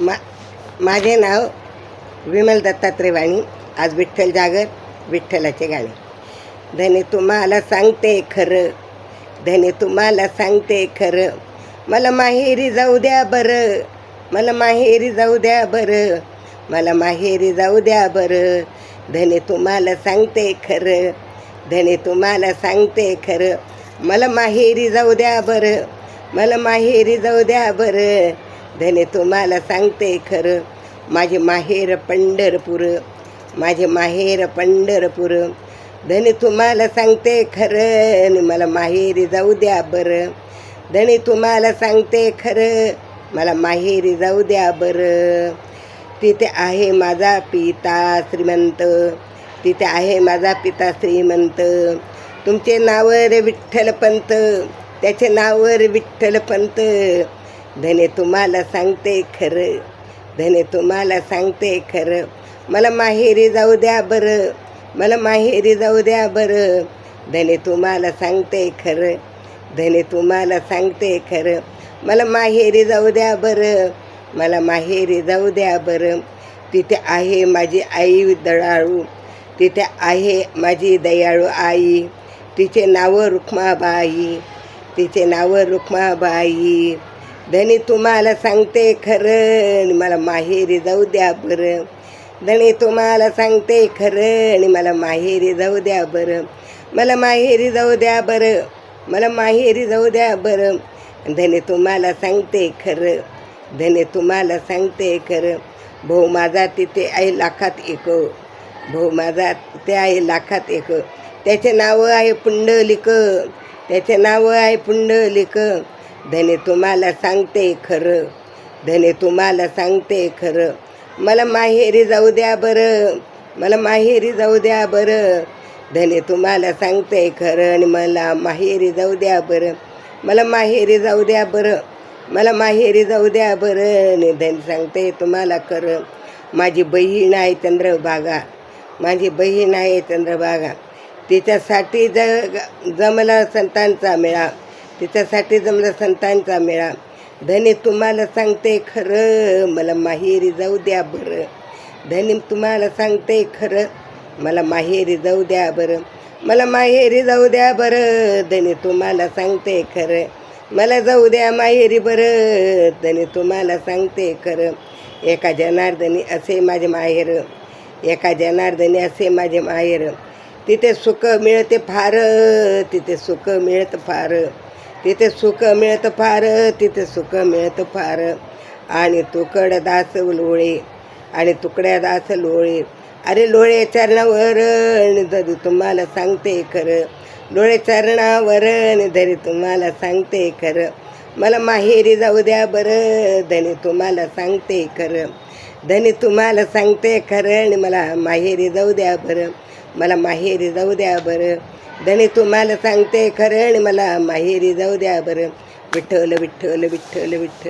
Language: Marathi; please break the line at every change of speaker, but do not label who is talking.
मा माझे नाव विमल दत्तात्रय वाणी आज विठ्ठल जागर विठ्ठलाचे गाणे. धने तुम्हाला सांगते खरं धने तुम्हाला सांगते खरं मला माहेरी जाऊ द्या बरं मला माहेरी जाऊ द्या बरं मला माहेरी जाऊ द्या बरं धने तुम्हाला सांगते खरं धने तुम्हाला सांगते खरं मला माहेरी जाऊ द्या बरं मला माहेरी जाऊ द्या बरं धने तुम्हाला सांगते खरं माझे माहेर पंढरपूर माझे माहेर पंढरपूर. धने तुम्हाला सांगते खरं आणि मला माहेरी जाऊ द्या बरं. धने तुम्हाला सांगते खरं मला माहेरी जाऊ द्या बरं. तिथे आहे माझा पिता श्रीमंत तिथे आहे माझा पिता श्रीमंत. तुमचे नावर विठ्ठलपंत त्याचे नावर विठ्ठलपंत. धने तुम्हाला सांगते खरं. धने तुम्हाला सांगते खरं. मला माहेरी जाऊ द्या बरं. मला माहेरी जाऊ द्या बरं. धने तुम्हाला सांगते खरं. धने तुम्हाला सांगते खरं. मला माहेरी जाऊ द्या बरं. मला माहेरी जाऊ द्या बरं. तिथे आहे माझी आई दळाळू तिथे आहे माझी दयाळू आई. तिचे नाव रुक्माबाई. तिचे नाव रुक्माबाई. धनी तुम्हाला सांगते खरं आणि मला माहेरी जाऊ द्या बरं. धनी तुम्हाला सांगते खरं आणि मला माहेरी जाऊ द्या बरं. मला माहेरी जाऊ द्या बरं. मला माहेरी जाऊ द्या बरं. धने तुम्हाला सांगते खरं धने तुम्हाला सांगते खरं. भाऊ माझा तिथे आहे लाखात एक. भाऊ माझा ते आहे लाखात एक. त्याचे नावं आहे पुंडलिक. त्याचे नावं आहे पुंडलिक. धने तुम्हाला सांगते खरं. धने तुम्हाला सांगते खरं. मला माहेरी जाऊ द्या बरं. मला माहेरी जाऊ द्या बरं. धने तुम्हाला सांगते खरं आणि मला माहेरी जाऊ द्या बरं. मला माहेरी जाऊ द्या बरं. मला माहेरी जाऊ द्या बरं आणि धन सांगते तुम्हाला खरं. माझी बहीण आहे चंद्रभागा. माझी बहीण आहे चंद्रभागा. तिच्यासाठी ज जमला संतांचा मेळा. तिच्यासाठी जमलं संतांचा मेळा. धनी तुम्हाला सांगते खरं मला माहेरी जाऊ द्या बरं. धनी तुम्हाला सांगते खरं मला माहेरी जाऊ द्या बरं. मला माहेरी जाऊ द्या बरं धनी तुम्हाला सांगते खरं. मला जाऊ द्या माहेरी बरं धनी तुम्हाला सांगते खरं. एका जनार्दनी असे माझे माहेर एका जनार्दनी असे माझे माहेर. तिथे सुख मिळते फार तिथे सुख मिळतं फार. तिथे सुख मिळतं फार तिथे सुख मिळतं फार. आणि तुकड दास लोळे आणि तुकड्या दास लोळे. अरे लोळे चरणावर धरी तुम्हाला सांगते खरं. लोळे चरणावर धरी तुम्हाला सांगते खरं. मला माहेरी जाऊ द्या बरं धनी तुम्हाला सांगते खरं. धनी तुम्हाला सांगते खरं आणि मला माहेरी जाऊ द्या बरं. मला माहेरी जाऊ द्या बरं. धने तुम्हाला सांगते खरं आणि मला माहेरी जाऊ द्या बरं विठ्ठल विठ्ठल विठ्ठल विठ्ठल